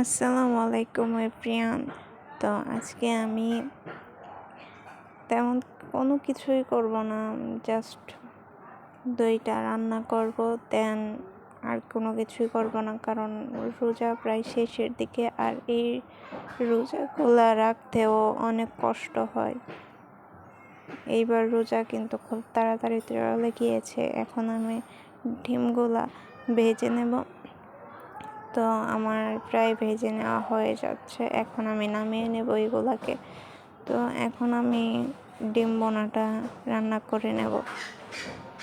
আসসালামু আলাইকুম প্রিয়ান তো আজকে আমি তেমন কোনো কিছুই করব না, জাস্ট দইটা রান্না করব দেন আর কোনো কিছুই করব না, কারণ রোজা প্রায় শেষের দিকে আর এই রোজাগুলা রাখতেও অনেক কষ্ট হয়। এইবার রোজা কিন্তু খুব তাড়াতাড়ি চলে গিয়েছে এখন আমি ডিমগুলা ভেজে নেব। তো আমার প্রায় ভেজে নেওয়া হয়ে যাচ্ছে। এখন আমি নামিয়ে নেব এগুলাকে। তো এখন আমি ডিম বোনাটা রান্না করে নেব।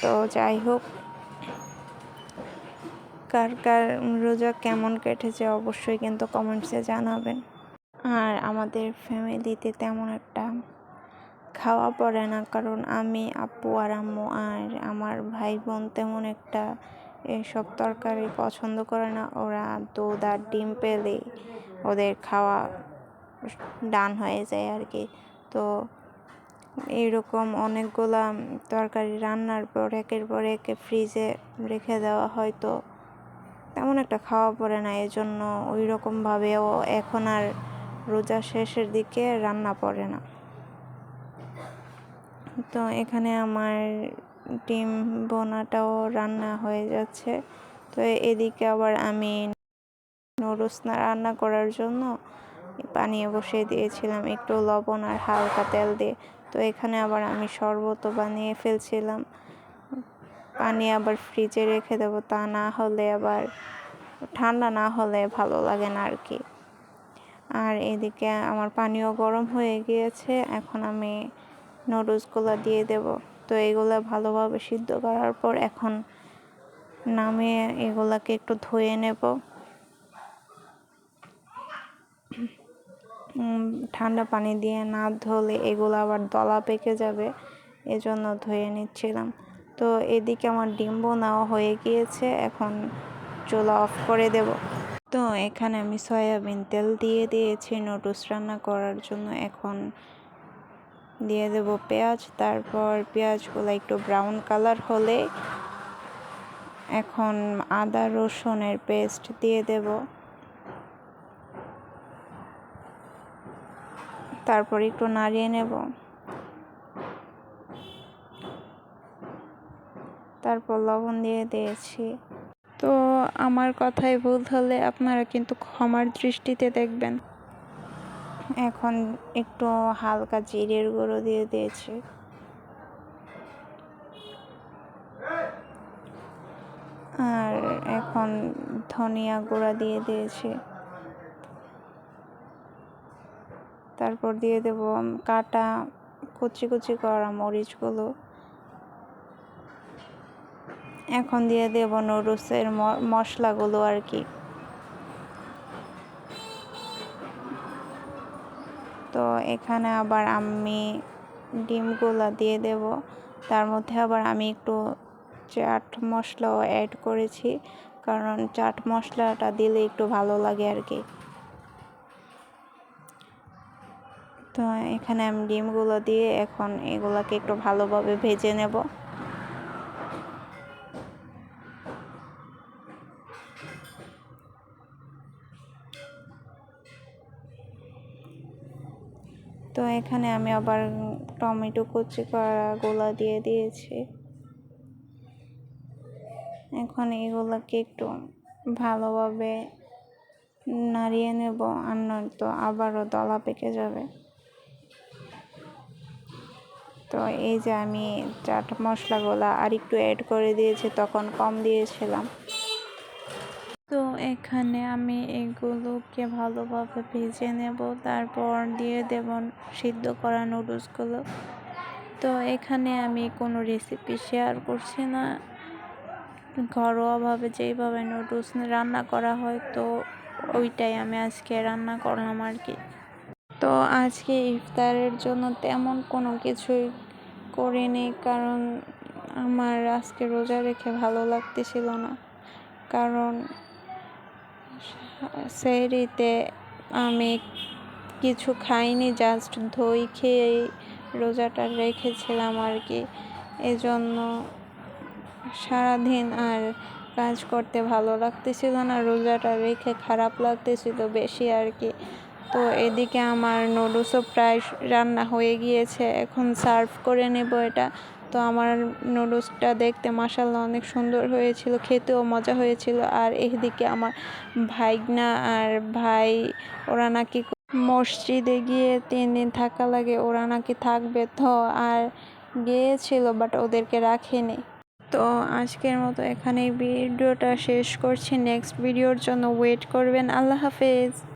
তো যাই হোক, কার কার রোজা কেমন কেটেছে অবশ্যই কিন্তু কমেন্টসে জানাবেন। আর আমাদের ফ্যামিলিতে তেমন একটা খাওয়া পড়ে না, কারণ আমি, আপু আর আম্মু আর আমার ভাই বোন তেমন একটা এসব তরকারি পছন্দ করে না। ওরা দুধ আর ডিম পেলে ওদের খাওয়া ডান হয়ে যায় আর কি। তো এইরকম অনেকগুলা তরকারি রান্নার পর একের পর একে ফ্রিজে রেখে দেওয়া হয়তো তেমন একটা খাওয়া পড়ে না। এজন্য ওই রকমভাবেও এখন আর রোজা শেষের দিকে রান্না পড়ে না। তো এখানে আমার ডিম বোনাটাও রান্না হয়ে যাচ্ছে। তো এদিকে আবার আমি নুডলস রান্না করার জন্য পানিয়ে বসিয়ে দিয়েছিলাম একটু লবণ আর হালকা তেল দিয়ে। তো এখানে আবার আমি শরবতও বানিয়ে ফেলছিলাম। পানি আবার ফ্রিজে রেখে দেবো, তা না হলে আবার, ঠান্ডা না হলে ভালো লাগে না আর কি। আর এদিকে আমার পানিও গরম হয়ে গিয়েছে, এখন আমি নুডলসগুলো দিয়ে দেবো। তো এগুলো ভালোভাবে সিদ্ধ করার পর এখন নামিয়ে এগুলাকে একটু ধুয়ে নেব। ঠান্ডা পানি দিয়ে না ধুলে এগুলো আবার দলা পেকে যাবে, এজন্য ধুয়ে নিচ্ছিলাম। তো এদিকে আমার ডিম বোনাও হয়ে গিয়েছে, এখন চুলা অফ করে দেব। তো এখানে আমি সয়াবিন তেল দিয়ে দিয়েছি, নুডলস রান্না করার জন্য। এখন দিয়ে দেব পেঁয়াজ। তারপর পেঁয়াজগুলো একটু ব্রাউন কালার হলে এখন আদা, রসুনের পেস্ট দিয়ে দেব। তারপর একটু নাড়িয়ে নেব। তারপর লবণ দিয়ে দিয়েছি। তো আমার কথাই ভুল হলে আপনারা কিন্তু ক্ষমার দৃষ্টিতে দেখবেন। এখন একটু হালকা জিরের গুঁড়ো দিয়ে দিয়েছি। আর এখন ধনিয়া গুঁড়া দিয়ে দিয়েছি। তারপর দিয়ে দেব কাটা কুচি কুচি করা মরিচগুলো। এখন দিয়ে দেব নুডলসের মশলাগুলো আর কি। তো এখানে আবার আমি ডিমগুলো দিয়ে দেব। তার মধ্যে আবার আমি একটু চাট মশলাও অ্যাড করেছি, কারণ চাট মশলাটা দিলে একটু ভালো লাগে আর কি তো এখানে আমি ডিমগুলো দিয়ে এখন এগুলাকে একটু ভালোভাবে ভেজে নেব। তো এখানে আমি আবার টমেটো, কুচি করা, গোলা দিয়ে দিয়েছি। এখন এগুলোকে একটু ভালোভাবে নাড়িয়ে নেব, আর নয়তো আবারও দলা পেকে যাবে। তো এই যে আমি চাট মশলাগুলো আর একটু অ্যাড করে দিয়েছি, তখন কম দিয়েছিলাম। এখানে আমি এগুলোকে ভালোভাবে ভেজে নেব, তারপর দিয়ে দেব সিদ্ধ করা নুডলসগুলো তো এখানে আমি কোনো রেসিপি শেয়ার করছি না। ঘরোয়াভাবে যেইভাবে নুডলস রান্না করা হয়, তো ওইটাই আমি আজকে রান্না করলাম আর কি। তো আজকে ইফতারের জন্য তেমন কোনো কিছুই করিনি, কারণ আমার আজকে রোজা রেখে ভালো লাগতেছিল না। কারণ সেহরিতে আমি কিছু খাইনি জাস্ট দই খেয়েই রোজাটা রেখেছিলাম আর কি। এজন্য সারাদিন আর কাজ করতে ভালো লাগতেছিল না, রোজাটা রেখে খারাপ লাগতেছিল বেশি আর কি। তো এদিকে আমার নুডলসও প্রায় রান্না হয়ে গিয়েছে, এখন সার্ভ করে নেব এটা। তো আমার নুডলসটা দেখতে মাসাল্লাহ অনেক সুন্দর হয়েছিল, খেতেও মজা হয়েছিল। আর এদিকে আমার ভাইগনা আর ভাই, ওরা নাকি মসজিদে গিয়ে তিন দিন থাকা লাগে, ওরা নাকি থাকবে তো, আর গিয়েছিল বাট ওদেরকে রাখেনি। তো আজকের মতো এখানে ভিডিওটা শেষ করছি। নেক্সট ভিডিওর জন্য ওয়েট করবেন। আল্লাহ হাফেজ।